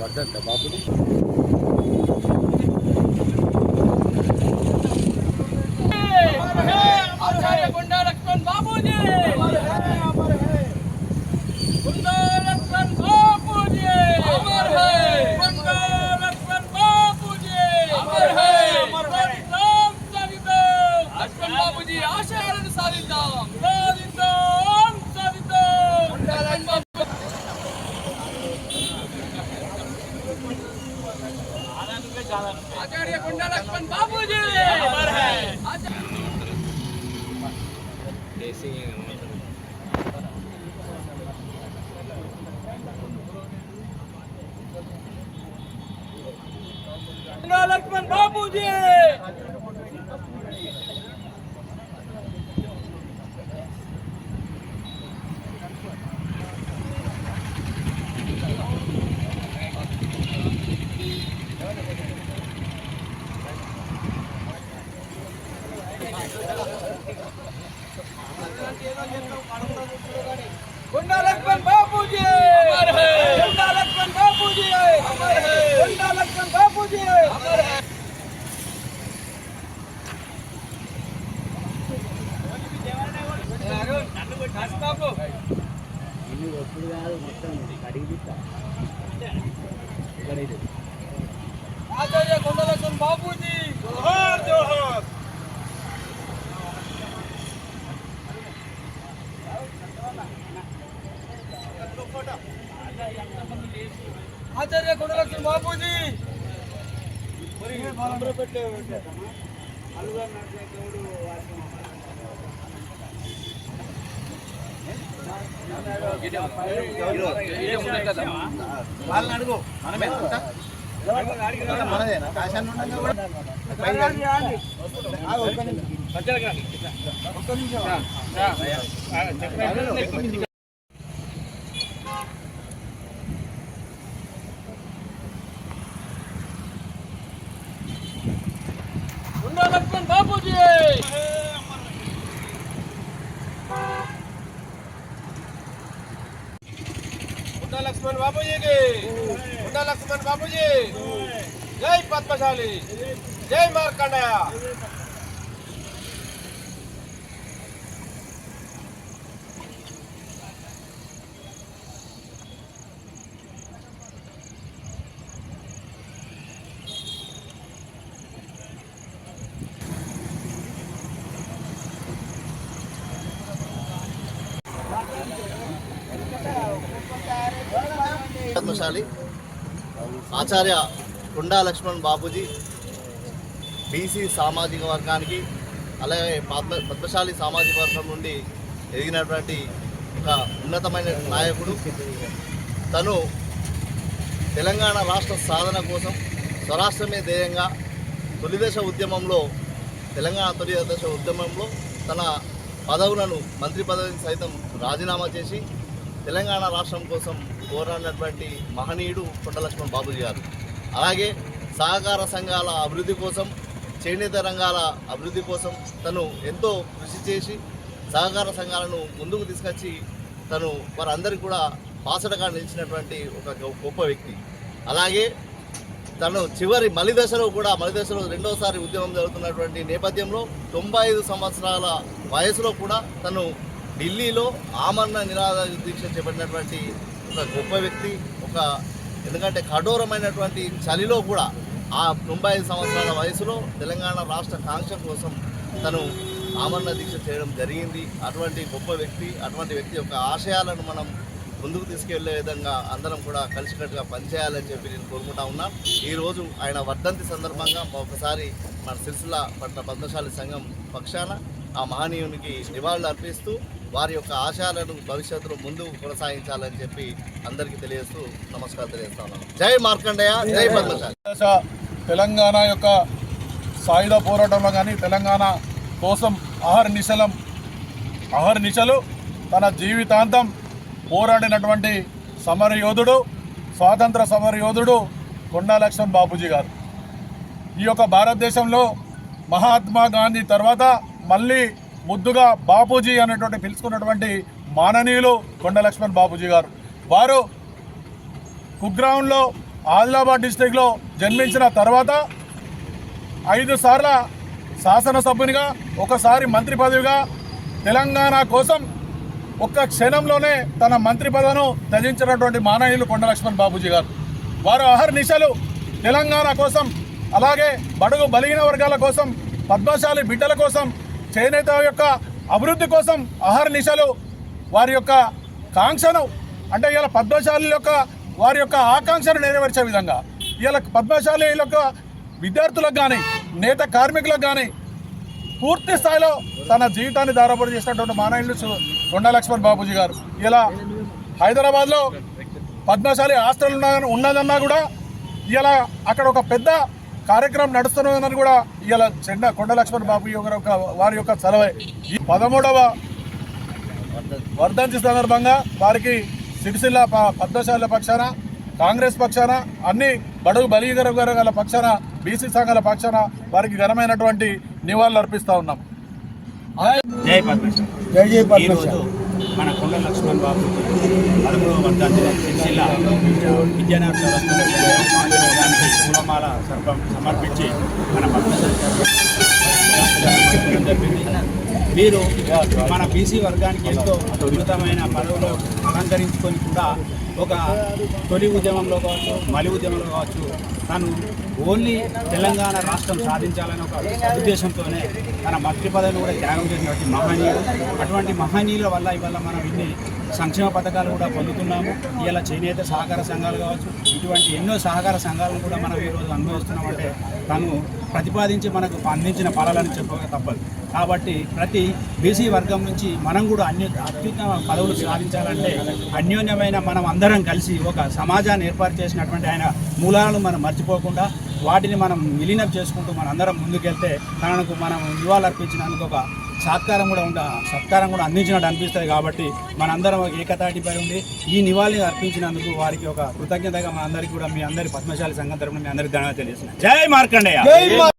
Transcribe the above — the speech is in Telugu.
வர்தான் பாப்பு రేసింగ్ లక్ష్మణ్ బాబూజీ गुंडा लक्ष्मण बाबूजी अमर है गुंडा लक्ष्मण बाबूजी अमर है गुंडा लक्ष्मण बाबूजी अमर है ఆచార్య బాపూజీ వాళ్ళని అడుగు మనమే? మనదేనా కాశాన్ని ఉండగా కూడా? ఒక్క నిమిషం. ఒక్క నిమిషం. గుండా లక్ష్మణ్ బాపూజీ గుండా లక్ష్మణ్ బాబుజీకి గుండా లక్ష్మణ్ బాబుజీ జై పద్మశాలి జై మార్కండయ పద్మశాలి ఆచార్య కొండా లక్ష్మణ్ బాబూజీ బీసీ సామాజిక వర్గానికి అలాగే పద్మ పద్మశాలి సామాజిక వర్గం నుండి ఎదిగినటువంటి ఒక ఉన్నతమైన నాయకుడు. తను తెలంగాణ రాష్ట్ర సాధన కోసం స్వరాష్ట్రమే ధ్యేయంగా తొలిదశ ఉద్యమంలో తెలంగాణ తొలి దశ ఉద్యమంలో తన పదవులను మంత్రి పదవిని సైతం రాజీనామా చేసి తెలంగాణ రాష్ట్రం కోసం పోరాడినటువంటి మహనీయుడు కొండలక్ష్మణ్ బాబుజీ గారు. అలాగే సహకార సంఘాల అభివృద్ధి కోసం చేనేత రంగాల అభివృద్ధి కోసం తను ఎంతో కృషి చేసి సహకార సంఘాలను ముందుకు తీసుకొచ్చి తను వారందరికీ కూడా పాసడగా నిలిచినటువంటి ఒక గొప్ప వ్యక్తి. అలాగే తను చివరి మలి దశలో కూడా మలిదశలో రెండోసారి ఉద్యమం జరుగుతున్నటువంటి నేపథ్యంలో తొంభై ఐదు సంవత్సరాల వయసులో కూడా తను ఢిల్లీలో ఆమరణ నిరాధ దీక్ష చేపట్టినటువంటి ఒక గొప్ప వ్యక్తి ఒక ఎందుకంటే కఠోరమైనటువంటి చలిలో కూడా ఆ తొంభై ఐదు సంవత్సరాల వయసులో తెలంగాణ రాష్ట్ర కాంక్ష కోసం తను ఆమరణ దీక్ష చేయడం జరిగింది. అటువంటి గొప్ప వ్యక్తి అటువంటి వ్యక్తి యొక్క ఆశయాలను మనం ముందుకు తీసుకెళ్ళే విధంగా అందరం కూడా కలిసికట్టుగా పనిచేయాలని చెప్పి నేను కోరుకుంటా ఉన్నా. ఈరోజు ఆయన వర్ధంతి సందర్భంగా ఒకసారి మన సిరిసిల్ల పట్ల పద్మశాలి సంఘం పక్షాన ఆ మహనీయునికి నివాళులు అర్పిస్తూ వారి యొక్క ఆశయాలను భవిష్యత్తులో ముందుకు కొనసాగించాలని చెప్పి అందరికీ తెలియజేస్తూ నమస్కారం తెలియజేస్తాను జై మార్కండయ్య జై పద్మశాలి. తెలంగాణ యొక్క సాయుధ పోరాటంలో కానీ తెలంగాణ కోసం అహర్ నిశలం అహర్ నిశలు తన జీవితాంతం పోరాడినటువంటి సమర యోధుడు స్వాతంత్ర సమర యోధుడు కొండా లక్ష్మణ్ బాపూజీ గారు. ఈ యొక్క భారతదేశంలో మహాత్మా గాంధీ తర్వాత మళ్ళీ ముద్దుగా బాపూజీ అనేటువంటి పిలుచుకున్నటువంటి మాననీయులు కొండ లక్ష్మణ్ బాపూజీ గారు. వారు కుగ్రామంలో ఆదిలాబాద్ డిస్టిక్లో జన్మించిన తర్వాత ఐదు సార్ల శాసనసభ్యునిగా ఒకసారి మంత్రి పదవిగా తెలంగాణ కోసం ఒక్క క్షణంలోనే తన మంత్రి పదవిను త్యజించినటువంటి మాననీయులు కొండ లక్ష్మణ్ బాబూజీ గారు. వారు అహర్నిశలు తెలంగాణ కోసం అలాగే బడుగు బలిగిన వర్గాల కోసం పద్మశాలి బిడ్డల కోసం చేనేత యొక్క అభివృద్ధి కోసం అహర్నిశలు వారి యొక్క కాంక్షను అంటే ఇలా పద్మశాలి యొక్క వారి యొక్క ఆకాంక్షను నెరవేర్చే విధంగా ఇలా పద్మశాలి యొక్క విద్యార్థులకు కానీ నేత కార్మికులకు కానీ పూర్తి స్థాయిలో తన జీవితాన్ని దారపడి చేసినటువంటి మానవులు సు- కొండా లక్ష్మణ్ బాబూజీ గారు. ఇలా హైదరాబాద్లో పద్మశాలి హాస్టల్ ఉన్న ఉన్నదన్నా కూడా ఇలా అక్కడ ఒక పెద్ద కార్యక్రమం నడుస్తున్నదని కూడా ఇలా చెండ కొండ లక్ష్మణ్ బాబు యొక్క వారి యొక్క చలవే ఈ పదమూడవ వర్ధంతి సందర్భంగా వారికి సిరిసిల్ల పద్మశాల పక్షాన కాంగ్రెస్ పక్షాన అన్ని బడుగు బలిగర గల పక్షాన బీసీ సంఘాల పక్షాన వారికి ఘనమైనటువంటి నివాళులు అర్పిస్తా ఉన్నాం. జై జై మన కొండ లక్ష్మణ్ బాబు పదమూడవ వర్ధంతి సిరిసిల్ల విద్యానగర్ చౌరస్తాలో పూలమాల సర్పం సమర్పించి మన పద్మశాలి వీరు మన బీసీ వర్గానికి ఎంతో అద్భుతమైన పదవులు అలంకరించుకొని కూడా ఒక తొలి ఉద్యమంలో కావచ్చు మలి ఉద్యమంలో కావచ్చు తను ఓన్లీ తెలంగాణ రాష్ట్రం సాధించాలని ఒక ఉద్దేశంతోనే తన మంత్రి పదవిని కూడా త్యాగం చేసినటువంటి మహనీయుడు. అటువంటి మహనీయుల వల్ల ఇవాళ మనం ఇన్ని సంక్షేమ పథకాలు కూడా పొందుతున్నాము. ఇలా చేనేత సహకార సంఘాలు కావచ్చు ఇటువంటి ఎన్నో సహకార సంఘాలను కూడా మనం ఈరోజు అనుభవిస్తున్నామంటే తను ప్రతిపాదించి మనకు అందించిన ఫలాలని చెప్పక తప్పదు. కాబట్టి ప్రతి బీసీ వర్గం నుంచి మనం కూడా అన్ని అత్యుత్తమ పదవులు సాధించాలంటే అన్యోన్యమైన మనం అందరం కలిసి ఒక సమాజాన్ని ఏర్పాటు చేసినటువంటి ఆయన మూలాలను మనం మర్చిపోకుండా వాటిని మనం విలీనం చేసుకుంటూ మన అందరం ముందుకెళ్తే తనకు మనం నివాళులర్పించినందుకు ఒక సత్కారం కూడా ఉండ సత్కారం కూడా అందించినట్టు అనిపిస్తుంది కాబట్టి మనందరం ఒక ఏకతాటిపై ఉండి ఈ నివాళి అర్పించినందుకు వారికి ఒక కృతజ్ఞతగా మనందరికీ కూడా మీ అందరి పద్మశాలి సంఘం తరపున మీ అందరికీ ధన్యవాదాలు తెలియజేస్తున్నాను. జై మార్కండేయ!